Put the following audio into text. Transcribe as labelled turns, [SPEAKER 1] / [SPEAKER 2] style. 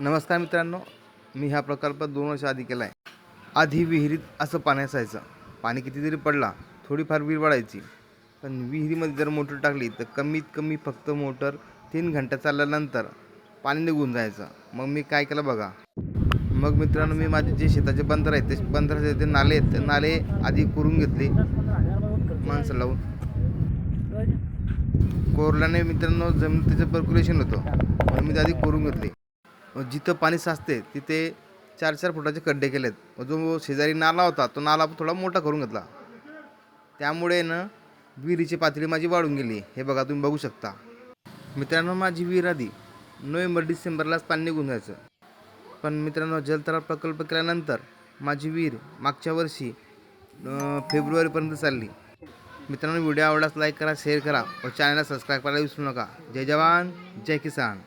[SPEAKER 1] नमस्कार मित्रांनो मी हा प्रकल्प दोन वर्ष आधी केला आहे आधी विहिरीत असं पाणी असायचं. पाणी कितीतरी पडला थोडीफार विहीर वाढायची. पण विहिरीमध्ये जर मोटर टाकली तर कमीत कमी फक्त मोटर तीन घंटा चालल्यानंतर पाणी निघून जायचं. मग मी काय केलं बघा. मग मित्रांनो मी माझे जे शेताचे बंदर आहेत ते बंदराचे ते नाले आहेत ते नाले आधी कोरून घेतले. माणसं लावून. कोरल्याने मित्रांनो जमीन त्याचं पर्क्युलेशन होतं. म्हणून मी ते आधी कोरून घेतले. जिथं पाणी साचते तिथे चार चार फुटाचे खड्डे केलेत. मग जो शेजारी नाला होता तो नाला थोडा मोठा करून घेतला. त्यामुळे ना विहिरीची पातळी माझी वाढून गेली. हे बघा तुम्ही बघू शकता. मित्रांनो माझी विहीर आधी नोव्हेंबर डिसेंबरलाच पाणी निघून जायचं. पण मित्रांनो जलतरा प्रकल्प केल्यानंतर माझी विहीर मागच्या वर्षी फेब्रुवारीपर्यंत चालली. मित्रांनो व्हिडिओ आवडल्यास लाईक करा शेअर करा व चॅनलला सबस्क्राईब करायला विसरू नका. जय जवान जय किसान.